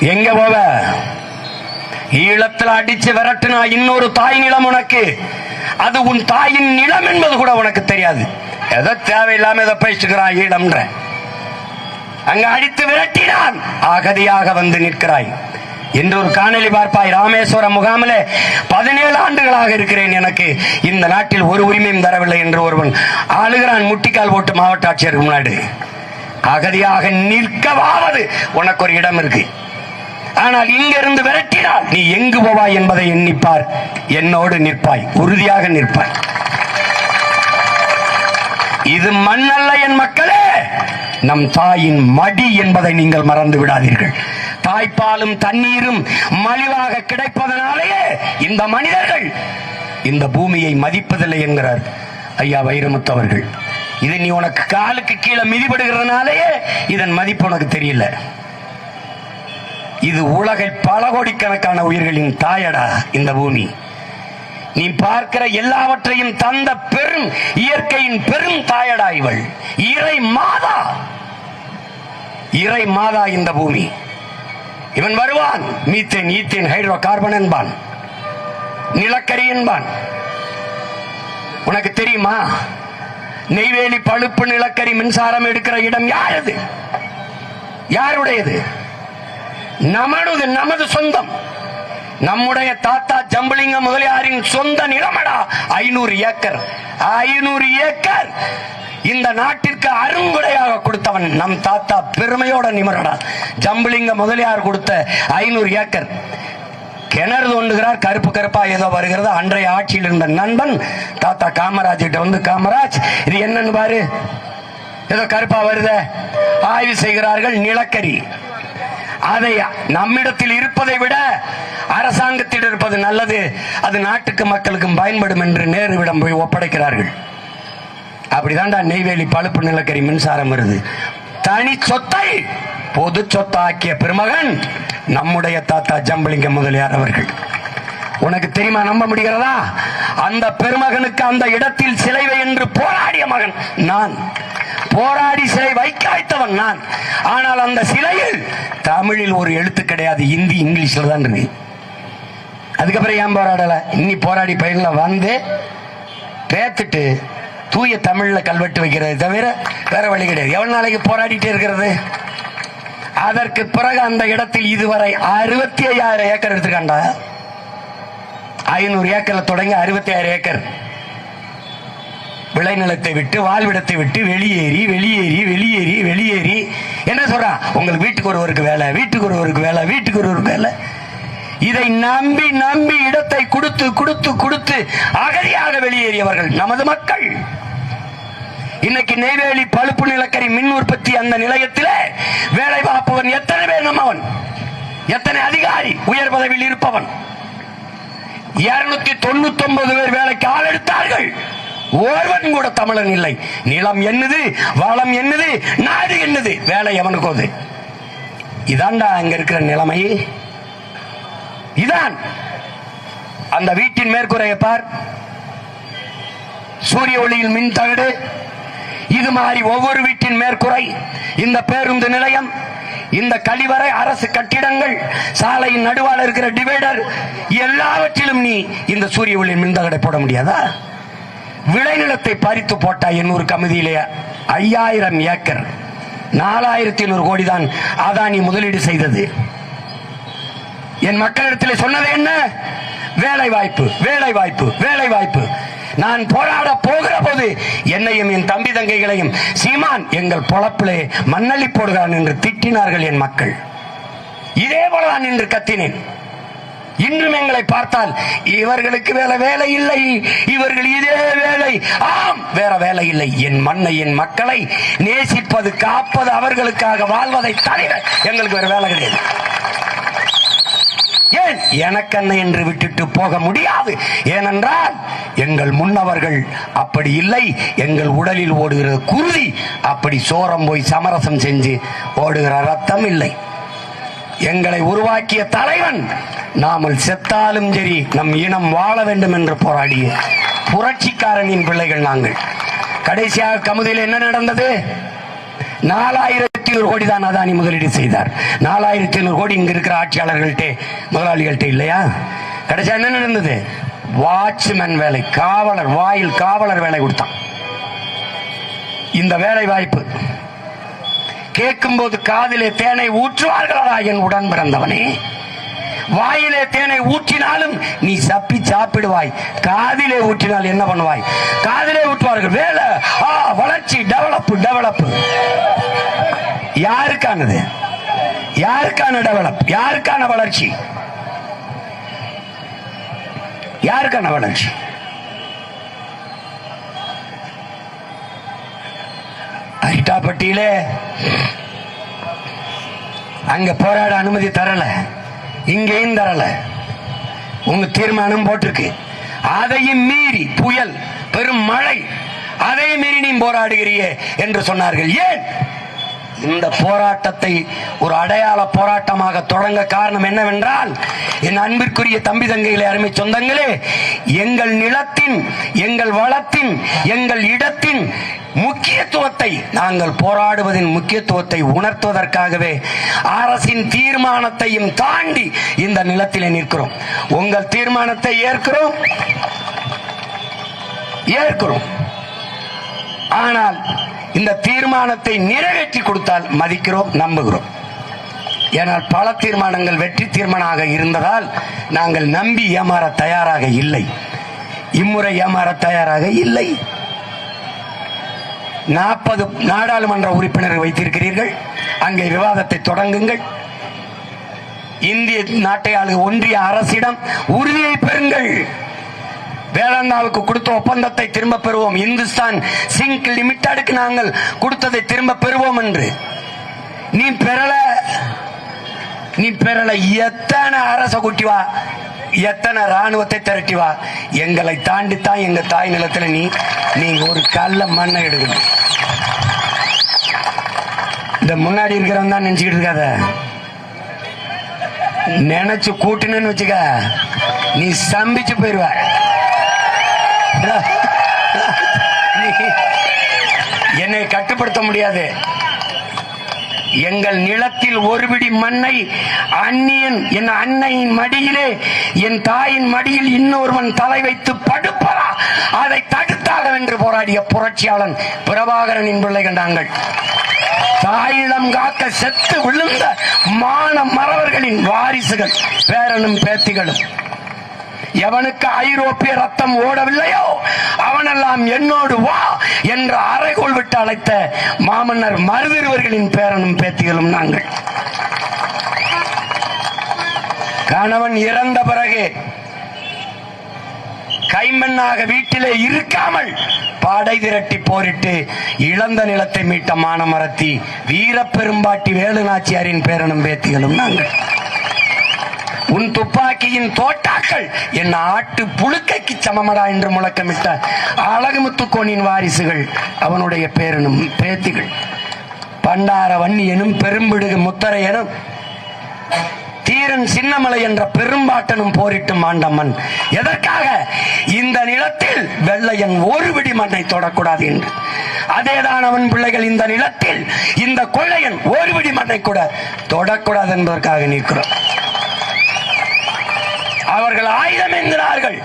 எங்க போவ? ஈழத்துல அடிச்சு விரட்டுனா இன்னொரு தாய் நிலம் உனக்கு. அது உன் தாயின் நிலம் என்பது கூட உனக்கு தெரியாது. எதை தேவையில்லாம எதை பேசுகிறான் ஈழம்ன்ற. அங்க அடித்து விரட்டினான். அகதியாக வந்து நிற்கிறாய். என்று ஒரு காணொலி பார்ப்பாய்? ராமேஸ்வரம் முகாமிலே பதினேழு ஆண்டுகளாக இருக்கிறேன் எனக்கு. இந்த நாட்டில் ஒரு உரிமையும் தரவில்லை என்று ஒருவன் ஆளுகிறான். முட்டிக்கால் போட்டு மாவட்ட ஆட்சியருக்கு முன்னாடி. அகதியாக நிற்கவாவது உனக்கு ஒரு இடம் இருக்கு. ஆனால் இங்கிருந்து விரட்டினால் நீ எங்கு போவாய் என்பதை எண்ணிப்பார். என்னோடு நிற்பாய். உறுதியாக நிற்பாய். இது மண்ணல்ல என் மக்களே. நம் தாயின் மடி என்பதை நீங்கள் மறந்து விடாதீர்கள். தாய்ப்பாலும் தண்ணீரும் மலிவாக கிடைப்பதனாலேயே இந்த மனிதர்கள் இந்த பூமியை மதிப்பதில்லை என்கிறார் ஐயா வைரமுத்து அவர்கள். இது நீ உனக்கு காலுக்கு கீழே மிதிபடுகிறதுனாலேயே இதன் மதிப்பு உனக்கு தெரியல. இது உலகில் பல கோடிக்கணக்கான உயிர்களின் தாயடா இந்த பூமி. நீ பார்க்கிற எல்லாவற்றையும் தந்த பெரும் இயற்கையின் பெரும் தாயடா இவள். இறை மாதா. இறை மாதா இந்த பூமி. இவன் வருவான். மீத்தேன் ஈத்தேன் ஹைட்ரோ கார்பன் என்பான். நிலக்கரி என்பான். உனக்கு தெரியுமா? நெய்வேலி பழுப்பு நிலக்கரி மின்சாரம் எடுக்கிற இடம் யாரது? யாருடையது? நமது நமது சொந்தம். நம்முடைய தாத்தா ஜம்புலிங்க முதலியாரின் சொந்த நிலமடா. ஐநூறு ஏக்கர். ஐநூறு ஏக்கர். இந்த நாட்டிற்கு அருங்குடையாக கொடுத்தவன் நம் தாத்தா பெருமையோட நிமரடா. ஜம்புலிங்க முதலியார் கொடுத்த ஐநூறு ஏக்கர். கிணறு தோண்டுகிறார் கருப்பு கருப்பா ஏதோ வருகிறது. அன்றைய ஆட்சியில் இருந்த நண்பன் தாத்தா காமராஜ் கிட்ட வந்து காமராஜ் இது என்னன்னு பாரு. ஏதோ கருப்பா வருத. ஆய்வு செய்கிறார்கள் நிலக்கரி. அதை நம்மிடத்தில் இருப்பதை விட அரசாங்கத்தில் இருப்பது நல்லது. அது நாட்டுக்கு மக்களுக்கும் பயன்படும் என்று நேருவிடம் போய் ஒப்படைக்கிறார்கள். அப்படிதான்டா நெய்வேலி பழுப்பு நிலக்கரி மின்சாரம் வருது. தனி சொத்தை பொது சொத்தாக்கிய பெருமகன் நம்முடைய தாத்தா ஜம்பலிங்க முதலியார் அவர்கள். உனக்கு தெரியுமா நம்ப முடிகிறதா? அந்த பெருமகனுக்கு அந்த இடத்தில் சிலைவை என்று போராடிய மகன் நான். போராடி சிலை வைக்க வைத்தவன் நான். ஆனால் அந்த சிலையில் தமிழில் ஒரு எழுத்து கிடையாது இந்தி இங்கிலீஷில் தான் இருக்கு அதுக்கப்புறம் ஏன் போராடலை? இன்னி போராடி பயிரில் வந்து பேத்துட்டு தூய தமிழில் கல்வெட்டு வைக்கிறது தவிர வேற வழி கிடையாது. எவ்வளவு நாளைக்கு போராடிட்டே இருக்கிறது? அதற்கு பிறகு அந்த இடத்தில் இதுவரை அறுபத்தி ஐயாயிரம் ஏக்கர் எடுத்துக்காண்டா ஐநூறு ஏக்கரில் தொடங்கி அறுபத்தி ஆயிரம் ஏக்கர். விளைநிலத்தை விட்டு வாழ்விடத்தை விட்டு வெளியேறி வெளியேறி வெளியேறி வெளியேறி. என்ன சொல்றான் உங்களுக்கு வீட்டுக்கு ஒருவருக்கு வேலை வீட்டுக்கு ஒருவருக்கு வேலை வீட்டுக்கு ஒருவருக்கு வேலை. இதை நம்பி நம்பி இடத்தை கொடுத்து கொடுத்து கொடுத்து அகதியாக வெளியேறியவர்கள் நமது மக்கள். இன்னைக்கு நெய்வேலி பழுப்பு நிலக்கரி மின் உற்பத்தி அந்த நிலையத்திலே வேலை பார்ப்பவன் எத்தனை பேர் நம்மவன்? எத்தனை அதிகாரி உயர் பதவியில் இருப்பவன்? இருநூத்தி தொண்ணூத்தி ஒன்பது பேர் வேலைக்கு ஆள் எடுத்தார்கள். ஒருவன் கூட தமிழன் இல்லை. நிலம் என்னது? வளம் என்னது? நாடு என்னது? வேலை எவனுக்கு அது? இதான்டா அங்க இருக்கிற நிலைமை இதான் அந்த வீட்டின் மேற்கூரையை பார். சூரிய ஒளியில் மின் தகடு. இது மாதிரி ஒவ்வொரு வீட்டின் மேற்கூரை இந்த பேருந்து நிலையம் இந்த கழிவறை அரசு கட்டிடங்கள் சாலையின் நடுவால் இருக்கிற டிவைடர் எல்லாவற்றிலும் நீ இந்த சூரிய ஒளியின் மின்தகடை போட முடியாதா? விளைநிலத்தை பறித்து போட்டா எண்ணூறு கமிதியிலே. ஐயாயிரம் ஏக்கர். நாலாயிரத்தி நூறு கோடி தான் அதானி முதலீடு செய்தது. என் மக்களிடத்தில் சொன்னது என்ன? வேலை வாய்ப்பு வேலை வாய்ப்பு வேலை வாய்ப்பு நான் போராட போகிற போது என்னையும் என் தம்பி தங்கைகளையும் சீமான் எங்கள் பொழப்பிலே மண்ணள்ளி போடுகிறான் என்று திட்டினார்கள் என் மக்கள். இதே போலதான் என்று கத்தினேன். இன்றும் எங்களை பார்த்தால் இவர்களுக்கு வேற வேலை இல்லை இவர்கள் இதே வேலை. ஆம் வேற வேலை இல்லை. என் மண்ணை என் மக்களை நேசிப்பது காப்பது அவர்களுக்காக வாழ்வதை தவிர எங்களுக்கு வேற வேலை கிடையாது. ஏன்? எனக்கென்ன என்று விட்டுட்டு போக முடியாது. ஏனென்றால் எங்கள் முன்னவர்கள் அப்படி இல்லை. எங்கள் உடலில் ஓடுகிற குருதி அப்படி சோரம் போய் சமரசம் செஞ்சு ஓடுகிற ரத்தம் இல்லை. எங்களை உருவாக்கிய தலைவன். நாமல் செத்தாலும் சரி நம் இனம் வாழ வேண்டும் என்று போராடிய புரட்சிக்காரனின் பிள்ளைகள் நாங்கள். கடைசியாக கமுதியில் என்ன நடந்தது? நாலாயிரத்தி நூறு கோடி தான் அதானி முதலீடு செய்தார். நாலாயிரத்தி ஐநூறு கோடி இங்க இருக்கிற ஆட்சியாளர்கள்ட்ட முதலாளிகள்ட்ட இல்லையா? கடைசியா என்ன நடந்தது? வாட்ச்மேன் வேலை காவலர் வாயில் காவலர் வேலை கொடுத்தான். இந்த வேலை வாய்ப்பு கேட்கும்போது காதிலே தேனை ஊற்றுவார்களா என் உடன் பிறந்தவனே. வாயிலே தேனை ஊற்றினாலும் நீ சப்பி சாப்பிடுவாய். காதிலே ஊற்றினால் என்ன பண்ணுவாய்? காதிலே ஊற்றுவார்கள். வேலை. ஆ வளர்ச்சி. டெவலப் டெவலப் யாருக்கானது? யாருக்கான டெவலப்? யாருக்கான வளர்ச்சி? யாருக்கான வளர்ச்சி? அரிட்டாப்பட்டியிலே அங்க போராட அனுமதி தரல இங்கேயும் தரல. உங்க தீர்மானம் போட்டிருக்கு. அதையும் மீறி புயல் பெரும் மழை அதையும் மீறி நீ போராடுகிறியே என்று சொன்னார்கள். ஏன்? இந்த போராட்டத்தை ஒரு அடையாள போராட்டமாக தொடங்க காரணம் என்னவென்றால் என் அன்பிற்குரிய தம்பி தங்கைகளை அருமை சொந்தங்களே எங்கள் நிலத்தின் எங்கள் வளத்தின் எங்கள் இடத்தின் முக்கியத்துவத்தை நாங்கள் போராடுவதின் முக்கியத்துவத்தை உணர்த்துவதற்காகவே அரசின் தீர்மானத்தையும் தாண்டி இந்த நிலத்திலே நிற்கிறோம். உங்கள் தீர்மானத்தை ஏற்கிறோம். ஏற்கிறோம். ஆனால் இந்த தீர்மானத்தை நிறைவேற்றி கொடுத்தால் மதிக்கிறோம் நம்புகிறோம். ஏனால் பல தீர்மானங்கள் வெற்றி தீர்மானமாக இருந்ததால் நாங்கள் நம்பி ஏமாற தயாராக இல்லை. இம்முறை ஏமாற தயாராக இல்லை. நாற்பது நாடாளுமன்ற உறுப்பினர்கள் வைத்திருக்கிறீர்கள். அங்கே விவாதத்தை தொடங்குங்கள். இந்திய நாட்டை ஆளுக ஒன்றிய அரசிடம் உறுதியை பெறுங்கள். வேளாண்ணாவுக்கு கொடுத்த ஒப்பந்தத்தை திரும்ப பெறுவோம். இந்துஸ்தான் சிங்க் லிமிட்டடுக்கு நாங்கள் கொடுத்ததை திரும்ப பெறுவோம் என்று. நீ பெறல. நீ பெறல. எத்தனை அரச குட்டி வா. எத்தனை ராணுவத்தை திரட்டி வா. எங்களை தாண்டித்தான் எங்க தாய் நிலத்துல நீ நீங்க ஒரு கல்ல மண்ணை எடுக்கணும். இந்த முன்னாடி இருக்கிறவன் தான் நினைச்சுக்கிட்டு இருக்காத. நினைச்சு கூட்டினு வச்சுக்க. நீ சம்பிச்சு போயிருவ. என்னை கட்டுப்படுத்த முடியாது. எங்கள் நிலத்தில் ஒரு பிடி மண்ணை அந்நியன் என் அன்னையின் மடியிலே என் தாயின் மடியில் இன்னொருவன் தலை வைத்து படுப்பதா அதை தடுத்தாக வென்று போராடிய புரட்சியாளன் பிரபாகரனின் பிள்ளை கண்டாங்கள் தாயிடம் காக்க செத்து விழுந்த மான மறவர்களின் வாரிசுகள் பேரனும் பேத்திகளும். எவனுக்கு ஐரோப்பிய ரத்தம் ஓடவில்லையோ அவனெல்லாம் என்னோடு வா என்ற அறைகோள் விட்டு அழைத்த மாமன்னர் மருதிருவர்களின் பேரனும் பேத்திகளும் நாங்கள். கணவன் இறந்த பிறகு கைமண்ணாக வீட்டிலே இருக்காமல் படை திரட்டி போரிட்டு இழந்த நிலத்தை மீட்ட மானமரத்தி வீரப்பெரும்பாட்டி வேலுநாச்சியாரின் பேரனும் பேத்திகளும் நாங்கள். உன் துப்பாக்கியின் தோட்டாக்கள் என் ஆட்டு புழுக்கைக்கு சமமடா என்று முழக்கமிட்ட அழகுமுத்துக்கோனின் வாரிசுகள் அவனுடைய பேரனும் பேத்திகள். பண்டார வன்னி எனும் பெரும்பிடுகு முத்தரை எனும் தீரன் சின்னமலை என்ற பெரும்பாட்டனும் போரிட்டு மாண்டம்மன் எதற்காக? இந்த நிலத்தில் வெள்ளையன் ஒரு விடி மண்ணை தொடக்கூடாது என்று. அதேதான் அவன் பிள்ளைகள் இந்த நிலத்தில் இந்த கொள்ளையன் ஒரு விடி மண்ணை கூட தொடக்கூடாது என்பதற்காக நிற்கிறோம். அவர்கள் ஆயுதம் என்கிறார்கள்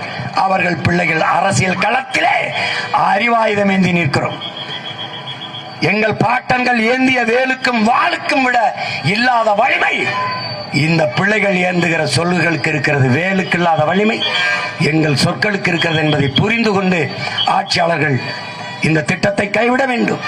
அவர்கள் பிள்ளைகள் அரசியல் களத்திலே அறிவாயுதம் ஏந்தி நிற்கிறோம். எங்கள் பாட்டன்கள் ஏந்திய வேலுக்கும் வாளுக்கும் விட இல்லாத வலிமை இந்த பிள்ளைகள் ஏந்துகிற சொல்லுகளுக்கு இருக்கிறது வேலுக்கு இல்லாத வலிமை. எங்கள் சொற்களுக்கு இருக்கிறது என்பதை புரிந்து கொண்டு ஆட்சியாளர்கள் இந்த திட்டத்தை கைவிட வேண்டும்.